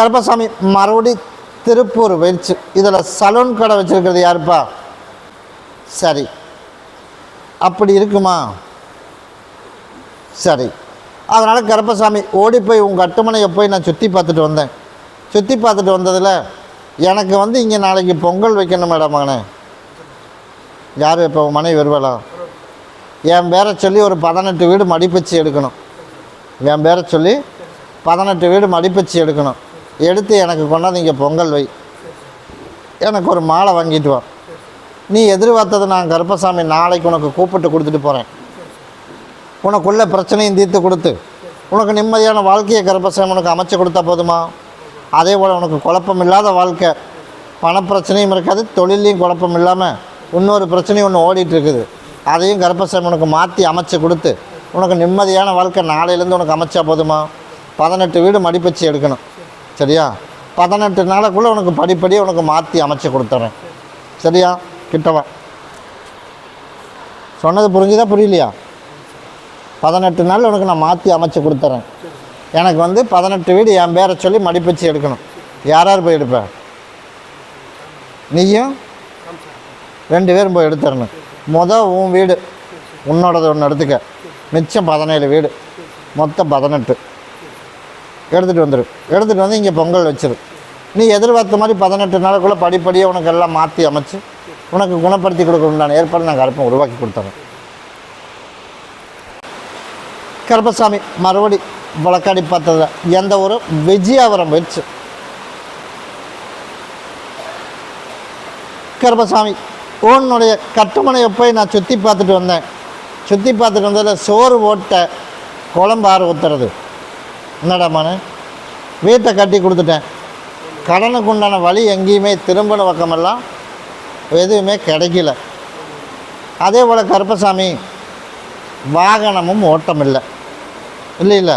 கருப்பசாமி மறுபடி திருப்பூர் போயிடுச்சு இதில் சலூன் கடை வச்சுருக்கிறது யாருப்பா? சரி. அப்படி இருக்குமா? சரி. அதனால் கருப்பசாமி ஓடி போய் உங்கள் கட்டுமனையை போய் நான் சுற்றி பார்த்துட்டு வந்தேன். சுற்றி பார்த்துட்டு வந்ததில் எனக்கு வந்து இங்கே நாளைக்கு பொங்கல் வைக்கணும் மேடம் மகனே. யார் இப்போ உன் மனைவி வருவாளா? என் பேரை சொல்லி ஒரு பதினெட்டு வீடு மடிப்பச்சு எடுக்கணும். என் பேரை சொல்லி பதினெட்டு வீடு மடிப்பச்சு எடுக்கணும். எடுத்து எனக்கு கொண்டாந்து இங்கே பொங்கல் வை. எனக்கு ஒரு மாலை வாங்கிட்டு வா. நீ எதிர்பார்த்தது நான் கருப்பசாமி நாளைக்கு உனக்கு கூப்பிட்டு கொடுத்துட்டு போகிறேன் உனக்குள்ள பிரச்சனையும் தீர்த்து கொடுத்து உனக்கு நிம்மதியான வாழ்க்கையை கருப்பசாமி உனக்கு அமைச்சு கொடுத்தா போதுமா? அதே போல் உனக்கு குழப்பம் இல்லாத வாழ்க்கை பணப்பிரச்சனையும் இருக்காது தொழிலையும் குழப்பம் இல்லாமல் இன்னொரு பிரச்சனையும் ஒன்று ஓடிட்டுருக்குது. அதையும் கருப்பசாமி உனக்கு மாற்றி அமைச்சு கொடுத்து உனக்கு நிம்மதியான வாழ்க்கை நாளையிலேருந்து உனக்கு அமைச்சா போதுமா? பதினெட்டு வீடு மடிப்பச்சு எடுக்கணும். சரியா? பதினெட்டு நாளைக்குள்ளே உனக்கு படிப்படியாக உனக்கு மாற்றி அமைச்சு கொடுத்துட்றேன் சரியா? கிட்டவா சொன்னது புரிஞ்சுதா புரியலையா? பதினெட்டு நாள் உனக்கு நான் மாற்றி அமைச்சு கொடுத்துட்றேன் எனக்கு வந்து பதினெட்டு வீடு என் பேரை சொல்லி மடிப்பச்சு எடுக்கணும். யார் யார் போய் எடுப்பேன் நீயும் ரெண்டு பேரும் போய் எடுத்துடணும். மொதல் உன் வீடு. உன்னோடது ஒன்று எடுத்துக்க. மிச்சம் பதினேழு வீடு. மொத்தம் பதினெட்டு. எடுத்துகிட்டு வந்துடும் எடுத்துகிட்டு வந்து இங்கே பொங்கல் வச்சிடும் நீ எதிர்பார்த்த மாதிரி பதினெட்டு நாளுக்குள்ளே படிப்படியாக உனக்கு எல்லாம் மாற்றி அமைச்சு உனக்கு குணப்படுத்தி கொடுக்க ஏற்பாடு நான் கருப்பம் உருவாக்கி கொடுத்துறேன் கருப்பசாமி மறுபடி வழக்காடி பார்த்தது எந்த ஒரு விஜயாவரம் வச்சு. கருப்பசாமி உன்னுடைய கட்டுமனையை போய் நான் சுற்றி பார்த்துட்டு வந்தேன். சுற்றி பார்த்துட்டு வந்ததில் சோறு ஓட்ட குழம்பு ஆறு ஊற்றுறது என்னடாமானு வீட்டை கட்டி கொடுத்துட்டேன். கடனுக்கு உண்டான வழி எங்கேயுமே திரும்பின பக்கமெல்லாம் எதுவுமே கிடைக்கல. அதே போல் கருப்பசாமி வாகனமும் ஓட்டம் இல்லை இல்லை. இல்லை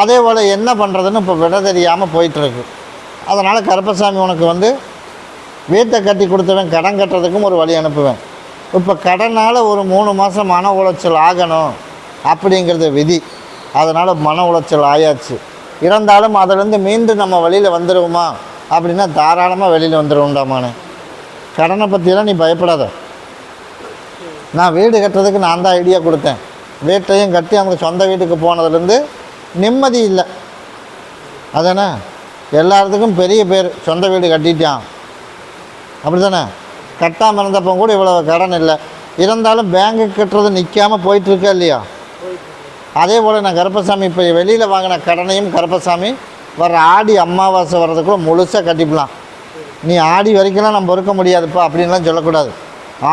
அதே போல் என்ன பண்ணுறதுன்னு இப்போ விட தெரியாமல் போயிட்டுருக்கு. அதனால் கருப்பசாமி உனக்கு வந்து வீட்டை கட்டி கொடுத்துவேன் கடன் கட்டுறதுக்கும் ஒரு வழி அனுப்புவேன். இப்போ கடனால் ஒரு மூணு மாதம் மன உளைச்சல் ஆகணும் அப்படிங்கிறது விதி. அதனால் மன உளைச்சல் ஆயாச்சு. இருந்தாலும் அதிலேருந்து மீண்டும் நம்ம வெளியில் வந்துடுவோமா அப்படின்னா தாராளமாக வெளியில் வந்துடுவோம்டாமானே கடனை பற்றியெல்லாம் நீ பயப்படாத. நான் வீடு கட்டுறதுக்கு நான் தான் ஐடியா கொடுத்தேன். வீட்டையும் கட்டி அவங்க சொந்த வீட்டுக்கு போனதுலேருந்து நிம்மதி இல்லை. அதானே? எல்லாத்துக்கும் பெரிய பேர். சொந்த வீடு கட்டிட்டான். அப்படி தானே கட்டாமல் இருந்தப்போ கூட இவ்வளோ கடன் இல்லை. இருந்தாலும் பேங்க்கு கட்டுறது நிற்காமல் போயிட்டுருக்கா இல்லையா? அதே போல் நான் கருப்பசாமி இப்போ வெளியில் வாங்கின கடனையும் கருப்பசாமி வர ஆடி அமாவாசை வர்றதுக்குள்ள முழுசாக கட்டிப்பலாம் நீ ஆடி வரைக்கும்லாம் நம்ம பொறுக்க முடியாதுப்பா அப்படின்லாம் சொல்லக்கூடாது.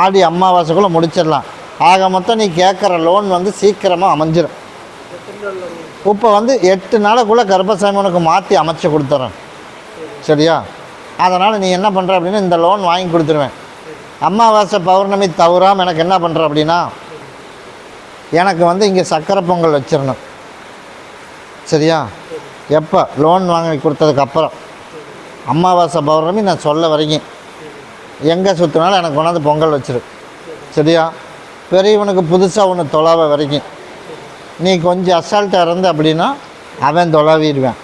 ஆடி அமாவாசைக்குள்ளே முடிச்சிடலாம். ஆக மொத்தம் நீ கேட்குற லோன் வந்து சீக்கிரமாக அமைஞ்சிடும் இப்போ வந்து எட்டு நாளைக்குள்ளே கருப்பசாமி உனக்கு மாற்றி அமைச்சு கொடுத்துட்றேன் சரியா? அதனால் நீ என்ன பண்ணுற அப்படின்னா இந்த லோன் வாங்கி கொடுத்துருவேன். அமாவாசை பௌர்ணமி தவறாமல் எனக்கு என்ன பண்ணுற அப்படின்னா எனக்கு வந்து இங்கே சக்கரை பொங்கல் வச்சிடணும் சரியா? எப்போ? லோன் வாங்கி கொடுத்ததுக்கு அப்புறம். அமாவாசை பௌர்ணமி நான் சொல்ல வரைக்கும் எங்கே சுற்றினாலும் எனக்கு கொண்டாந்து பொங்கல் வச்சிரு. சரியா? பெரியவனுக்கு புதுசாக ஒன்று தொலாவ வரைக்கும் நீ கொஞ்சம் அசால்ட்டாக இருந்த அப்படின்னா அவன் தொலாவிடுவேன்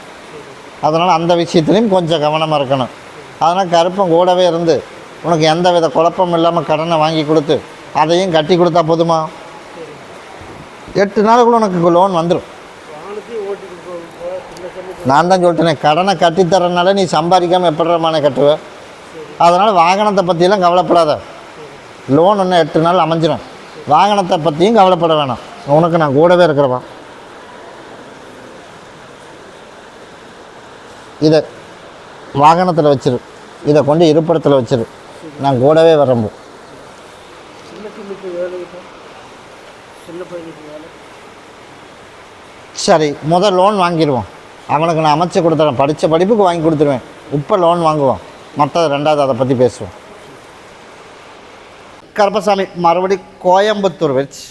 அதனால் அந்த விஷயத்துலையும் கொஞ்சம் கவனமாக இருக்கணும். அதனால் கருப்பம் கூடவே இருந்து உனக்கு எந்த வித குழப்பம் இல்லாமல் கடனை வாங்கி கொடுத்து அதையும் கட்டி கொடுத்தா போதுமா? எட்டு நாளுக்குள்ள உனக்கு லோன் வந்துடும் நான் தான் சொல்லிட்டேனே கடனை கட்டித்தரனால நீ சம்பாதிக்காமல் எப்படுறமான கட்டுவ? அதனால் வாகனத்தை பற்றியெல்லாம் கவலைப்படாத. லோன் இன்னும் எட்டு நாள் அமைஞ்சிடும் வாகனத்தை பற்றியும் கவலைப்பட வேணாம். உனக்கு நான் கூடவே இருக்கிறவன். இதை வாகனத்தில் வச்சிரு. இதை கொண்டு இருப்பிடத்தில் வச்சிரு. நான் கூடவே வரம்பு சின்ன பிள்ளைக்கு வேலை இப்போ சின்ன பையனுக்கு வேலை சரி முதல் லோன் வாங்கிடுவோம் அவனுக்கு நான் அமைச்சு கொடுத்துறேன். படித்த படிப்புக்கு வாங்கி கொடுத்துருவேன். இப்போ லோன் வாங்குவோம். மற்றது ரெண்டாவது அதை பற்றி பேசுவோம். கருப்பசாமி மறுபடி கோயம்புத்தூர் வச்சு.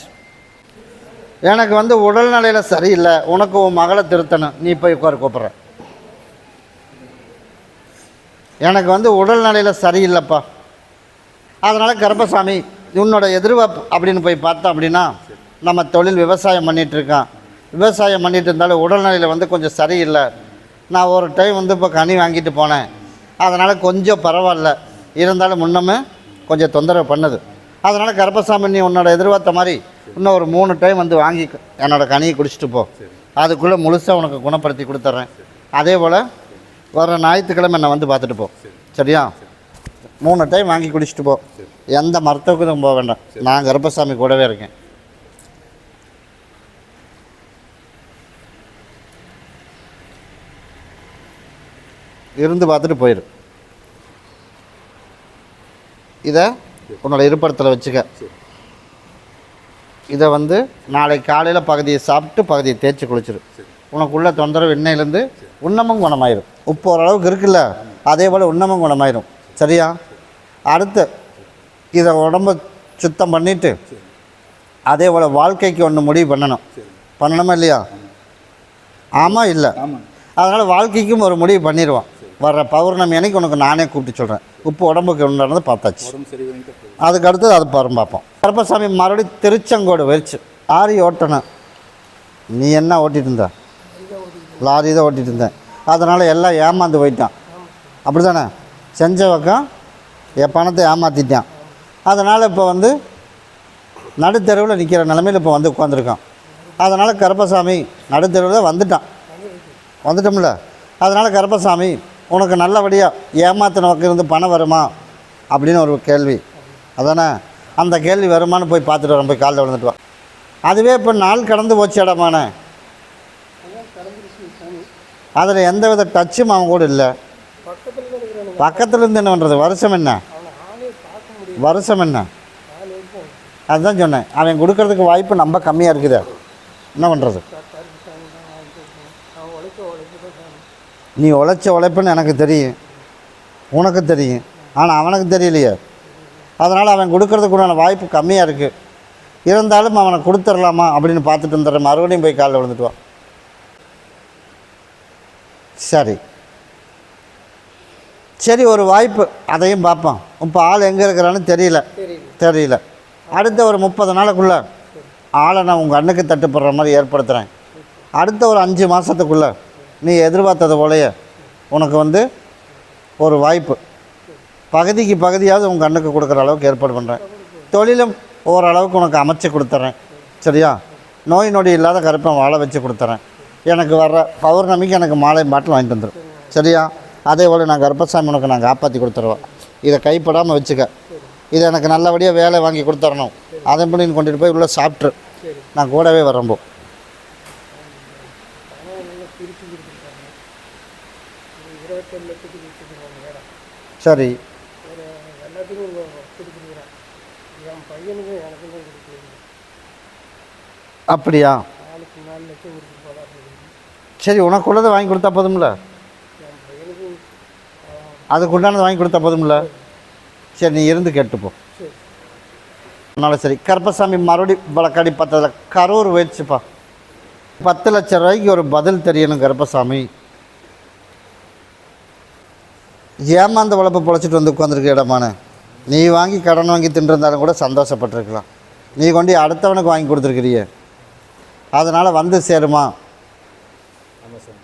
எனக்கு வந்து உடல்நிலையில் சரியில்லை. உனக்கு உன் மகளை திருத்தணும். நீ போய் உட்கார கூப்பிட்ற எனக்கு வந்து உடல்நிலையில் சரியில்லைப்பா. அதனால் கருப்பசாமி உன்னோட எதிர்பார்ப்பு அப்படின்னு போய் பார்த்தோம் அப்படின்னா நம்ம தொழில் விவசாயம் பண்ணிகிட்ருக்கான் விவசாயம் பண்ணிட்டு இருந்தாலும் உடல்நிலையில் வந்து கொஞ்சம் சரியில்லை. நான் ஒரு டைம் வந்து இப்போ கனி வாங்கிட்டு போனேன். அதனால் கொஞ்சம் பரவாயில்ல. இருந்தாலும் முன்னமே கொஞ்சம் தொந்தரவு பண்ணுது. அதனால் கர்ப்பசாமி நீ உன்னோட எதிர்பார்த்த மாதிரி இன்னும் ஒரு மூணு டைம் வந்து வாங்கி என்னோடய கனியை குடிச்சிட்டு போ. அதுக்குள்ளே முழுசாக உனக்கு குணப்படுத்தி கொடுத்துட்றேன் அதே போல் வர ஞாயிற்றுக்கிழமை என்னை வந்து பார்த்துட்டு போ. சரியா? மூணு டைம் வாங்கி குடிச்சிட்டு போ. எந்த மருத்துவத்துக்கும் போக வேண்டாம். நான் கர்ப்பசாமி கூடவே இருக்கேன். இருந்து பார்த்துட்டு போயிரு. இதை உன்னோட இருப்பிடத்தில் வச்சுக்க. இதை வந்து நாளை காலையில் பகுதியை சாப்பிட்டு பகுதியை தேய்ச்சி குளிச்சிரு. உனக்குள்ள தொந்தரவு எண்ணெயிலேருந்து உண்ணமும் குணமாயிரும். உப்பு ஓரளவுக்கு இருக்குல்ல? அதே போல் உண்ணமும் குணமாயிரும். சரியா? அடுத்து இதை உடம்ப சுத்தம் பண்ணிவிட்டு அதே போல் வாழ்க்கைக்கு ஒன்று முடிவு பண்ணணும். பண்ணணுமா இல்லையா? ஆமாம் இல்லை. ஆமாம் அதனால் வாழ்க்கைக்கும் ஒரு முடிவு பண்ணிடுவான் வர்ற பௌர்ணமி அன்னைக்கு உனக்கு நானே கூப்பிட்டு சொல்கிறேன் உப்பு உடம்புக்கு உண்டானது பார்த்தாச்சு. அதுக்கு அடுத்தது அது பாரும் பார்ப்போம். கருப்பசாமி மறுபடியும் திருச்செங்கோடு வெறிச்சு லாரி ஓட்டணும். நீ என்ன ஓட்டிட்டு இருந்த? லாரி தான் ஓட்டிட்டு இருந்தேன். அதனால் எல்லாம் ஏமாந்து போயிட்டான். அப்படி தானே செஞ்ச பக்கம் என் பணத்தை ஏமாற்றிட்டான் அதனால் இப்போ வந்து நடுத்தெருவில் நிற்கிற நிலமையில் இப்போ வந்து உட்காந்துருக்கான் அதனால் கருப்பசாமி நடுத்தெருவில் வந்துட்டான். வந்துட்டோம்ல? அதனால் கருப்பசாமி உனக்கு நல்லபடியாக ஏமாத்தின பக்கம் இருந்து பணம் வருமா? அப்படின்னு ஒரு கேள்வி. அதானே? அந்த கேள்வி வருமான்னு போய் பார்த்துட்டு வரேன் போய் காலில் விழுந்துட்டு வா. அதுவே இப்போ நாள் கடந்து போச்சு இடமான அதில் எந்த வித டச்சும் அவன் கூட இல்லை. பக்கத்தில் இருந்து என்ன பண்ணுறது வருஷம் என்ன? வருஷம் என்ன? அதுதான் சொன்னேன். அவன் கொடுக்கறதுக்கு வாய்ப்பு ரொம்ப கம்மியாக இருக்குது. என்ன பண்ணுறது கருப்பு சாமி தான் வாங்கிட்டு இருக்கணும் அவன் உழைக்க உழைப்பு தான் சாமி நீ உழைச்ச உழைப்புன்னு எனக்கு தெரியும். உனக்கு தெரியும். ஆனால் அவனுக்கு தெரியலையே. அதனால் அவன் கொடுக்கறதுக்குண்டான வாய்ப்பு கம்மியாக இருக்குது இருந்தாலும் அவனை கொடுத்துடலாமா அப்படின்னு பார்த்துட்டு வந்துடுறேன் மறுபடியும் போய் காலில் விழுந்துட்டுவான் சரி. சரி ஒரு வாய்ப்பு. அதையும் பார்ப்போம். இப்போ ஆள் எங்கே இருக்கிறான்னு தெரியல. தெரியல. தெரியல அடுத்த ஒரு முப்பது நாளுக்குள்ளே ஆளை நான் உங்கள் அண்ணுக்கு தட்டுப்படுற மாதிரி ஏற்படுத்துகிறேன் அடுத்த ஒரு அஞ்சு மாதத்துக்குள்ளே நீ எதிர்பார்த்தது போலயே உனக்கு வந்து ஒரு வாய்ப்பு. பகுதிக்கு பகுதியாவது உங்கள் கண்ணுக்கு கொடுக்குற அளவுக்கு ஏற்பாடு பண்ணுறேன் தொழிலும் ஓரளவுக்கு உனக்கு அமைச்சு கொடுத்துட்றேன் சரியா? நோய் நொடி இல்லாத கருப்பை வாழ வச்சு கொடுத்துறேன். எனக்கு வர்ற பௌர்ணமிக்கு எனக்கு மாலை பாட்டில் வாங்கிட்டு வந்துடும் சரியா? அதே போல் நான் கர்ப்பசாமி உனக்கு நான் காப்பாற்றி கொடுத்துருவேன். இதை கைப்படாமல் வச்சுக்க. இதை எனக்கு நல்லபடியாக வேலை வாங்கி கொடுத்துடணும் அதன் பண்ணி நீ கொண்டுட்டு போய் உள்ளே சாப்பிட்ரு நான் கூடவே வரம்போ சரி. எல்லாத்துக்கும் என் பையனுக்கும் எனக்கும் தான் அப்படியா? நாலு லட்சம் கொடுத்து போதா சரி உனக்கு உள்ளதை வாங்கி கொடுத்தா போதும்ல? அதுக்கு உண்டானது வாங்கி கொடுத்தா போதும்ல? சரி நீ இருந்து கேட்டுப்போ அதனால் அதனால சரி கருப்பசாமி மறுபடி வழக்காடி பத்ததில் கரூர் போயிடுச்சுப்பா. பத்து லட்சம் ரூபாய்க்கு ஒரு பதில் தெரியணும் கருப்பசாமி. ஏமாந்த வளர்ப்பு பொழைச்சிட்டு வந்து உட்காந்துருக்க இடமான. நீ வாங்கி கடன் வாங்கி தின்றிருந்தாலும் கூட சந்தோஷப்பட்டிருக்கலாம். நீ கொண்டு அடுத்தவனுக்கு வாங்கி கொடுத்துருக்கிறிய. அதனால் வந்து சேருமா?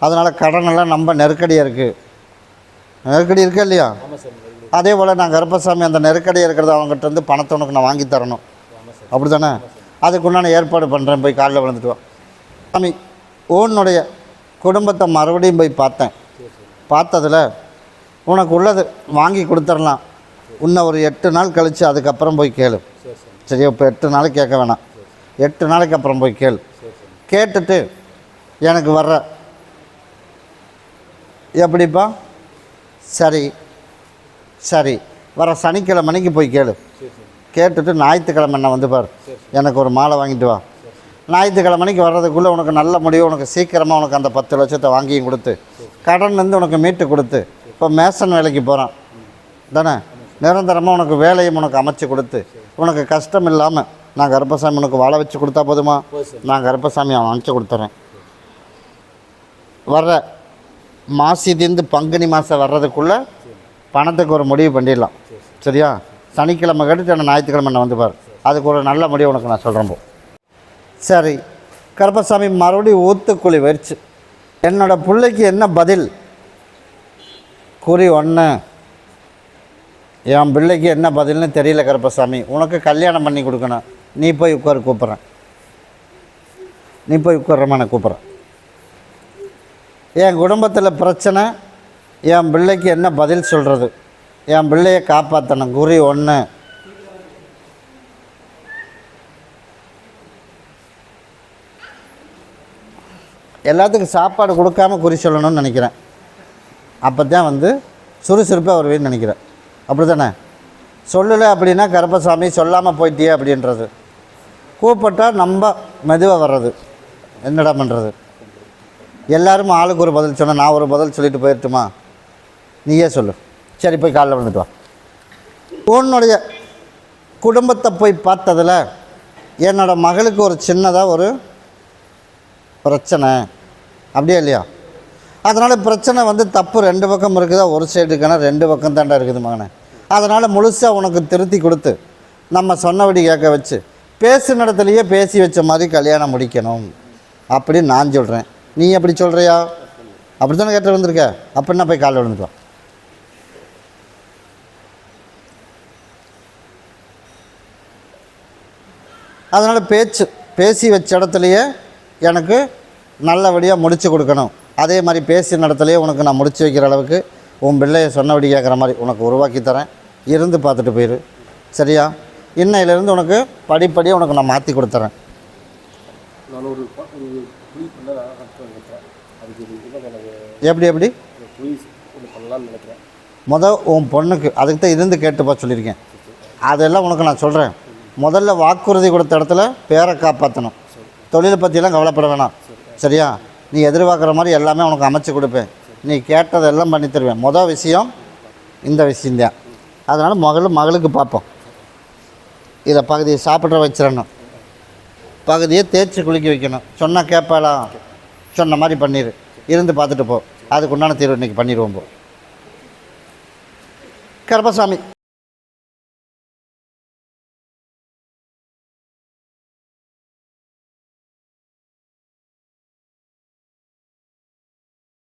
அதனால் கடனெல்லாம் ரொம்ப நெருக்கடியாக இருக்குது நெருக்கடி இருக்கா இல்லையா? அதே போல் நான் கருப்பசாமி அந்த நெருக்கடியாக இருக்கிறத அவங்ககிட்ட இருந்து பணத்தை உனக்கு நான் வாங்கி தரணும். அப்படி தானே அதுக்குண்டான ஏற்பாடு பண்ணுறேன் போய் காலில் விழுந்துட்டு வா. சாமி உன்னுடைய குடும்பத்தை மறுபடியும் போய் பார்த்தேன். பார்த்ததில் உனக்கு உள்ளது வாங்கி கொடுத்துடலாம் இன்னும் ஒரு எட்டு நாள் கழித்து அதுக்கப்புறம் போய் கேளு. சரி இப்போ எட்டு நாளைக்கு கேட்க வேணாம். எட்டு நாளைக்கு அப்புறம் போய் கேளு. கேட்டுட்டு எனக்கு வர்ற. எப்படிப்பா? சரி சரி. வர சனிக்கிழமைக்கு போய் கேளு. கேட்டுட்டு ஞாயிற்றுக்கிழமை என்ன வந்து பார். எனக்கு ஒரு மாலை வாங்கிட்டு வா. ஞாயிற்றுக்கிழமைக்கு வர்றதுக்குள்ளே உனக்கு நல்ல முடிவு. உனக்கு சீக்கிரமாக உனக்கு அந்த பத்து லட்சத்தை வாங்கியும் கொடுத்து கடன்லேருந்து உனக்கு மீட்டு கொடுத்து இப்போ மேசன் வேலைக்கு போகிறான். தானே? நிரந்தரமாக உனக்கு வேலையும் உனக்கு அமைச்சு கொடுத்து உனக்கு கஷ்டம் இல்லாமல் நான் கருப்பசாமி உனக்கு வாழ வச்சு கொடுத்தா போதுமா? நான் கருப்பசாமி அவன் அனுப்பிச்சு கொடுத்துறேன். வர்ற மாசிதிந்து பங்குனி மாதம் வர்றதுக்குள்ளே பணத்துக்கு ஒரு முடிவு பண்ணிடலாம். சரியா? சனிக்கிழமை கேட்டுட்டு என்ன ஞாயிற்றுக்கிழமை நான் வந்து பாரு அதுக்கு ஒரு நல்ல முடிவு உனக்கு நான் சொல்கிறேன் போ. சரி. கருப்பசாமி மறுபடியும் ஊத்துக்குழி வரிச்சு. என்னோடய பிள்ளைக்கு என்ன பதில்? குறி ஒன்று என் பிள்ளைக்கு என்ன பதில்னு தெரியல கருப்பசாமி. உனக்கு கல்யாணம் பண்ணி கொடுக்கணும். நீ போய் உட்காரு கூப்பிட்றேன். நீ போய் உட்கார்றமா நான் கூப்பிட்றேன். என் குடும்பத்தில் பிரச்சனை என் பிள்ளைக்கு என்ன பதில் சொல்கிறது என் பிள்ளையை காப்பாற்றணும் குறி ஒன்று எல்லாத்துக்கும் சாப்பாடு கொடுக்காம குறி சொல்லணும்னு நினைக்கிறேன். அப்போ தான் வந்து சுறுசுறுப்பாக வருவேன்னு நினைக்கிறேன். அப்படி தானே சொல்லலை அப்படின்னா கருப்பசாமி சொல்லாமல் போயிட்டியே அப்படின்றது. கூப்பிட்டா நம்ம மெதுவாக வர்றது. என்னடா பண்ணுறது எல்லாரும் ஆளுக்கு ஒரு பதில் சொன்னால் நான் ஒரு பதில் சொல்லிட்டு போயிட்டுமா நீயே சொல்லு. சரி போய் காலைல வந்துட்டு வா. உன்னுடைய குடும்பத்தை போய் பார்த்ததில் என்னோடய மகளுக்கு ஒரு சின்னதாக ஒரு பிரச்சனை. அப்படியே இல்லையா? அதனால் பிரச்சனை வந்து தப்பு ரெண்டு பக்கம் இருக்குதா? ஒரு சைடு இருக்குன்னா ரெண்டு பக்கம் தாண்டா இருக்குது மகனே. அதனால் முழுசாக உனக்கு திருத்தி கொடுத்து நம்ம சொன்னபடி கேட்க வச்சு பேசுன இடத்துலையே பேசி வச்ச மாதிரி கல்யாணம் முடிக்கணும். அப்படின்னு நான் சொல்கிறேன் நீ எப்படி சொல்கிறியா அப்படி தானே கேட்டு வந்திருக்க? அப்படின்னா போய் காலைல விழுந்துக்கலாம்? அதனால் பேச்சு பேசி வச்ச இடத்துலையே எனக்கு நல்லபடியாக முடித்து கொடுக்கணும். அதே மாதிரி பேசின இடத்துலையே உனக்கு நான் முடிச்சு வைக்கிற அளவுக்கு உன் பிள்ளைய சொன்னபடி கேட்குற மாதிரி உனக்கு உருவாக்கி தரேன். இருந்து பார்த்துட்டு போயிரு. சரியா? இன்னையிலேருந்து உனக்கு படிப்படியாக உனக்கு நான் மாற்றி கொடுத்துறேன். எப்படி எப்படி? முத உன் பொண்ணுக்கு அதுக்கு தான் இருந்து கேட்டுப்பா சொல்லியிருக்கேன். அதெல்லாம் உனக்கு நான் சொல்கிறேன் முதல்ல வாக்குறுதி கொடுத்த இடத்துல பேரை காப்பாற்றணும் தொழிலை பற்றியெல்லாம் கவலைப்பட வேணாம். சரியா? நீ எதிர்பார்க்குற மாதிரி எல்லாமே உனக்கு அமைச்சு கொடுப்பேன். நீ கேட்டதெல்லாம் பண்ணி தருவேன். மொதல் விஷயம் இந்த விஷயந்தான் அதனால் மகளும் மகளுக்கு பார்ப்போம். இதை பகுதியை சாப்பிட்ற வச்சிடணும். பகுதியை தேய்ச்சி குளிக்க வைக்கணும். சொன்னால் கேட்பாலாம் சொன்ன மாதிரி பண்ணிடு இருந்து பார்த்துட்டு போ. அதுக்கு உண்டான தீர்வு இன்றைக்கி பண்ணிடுவோம் போ. கருப்பசாமி.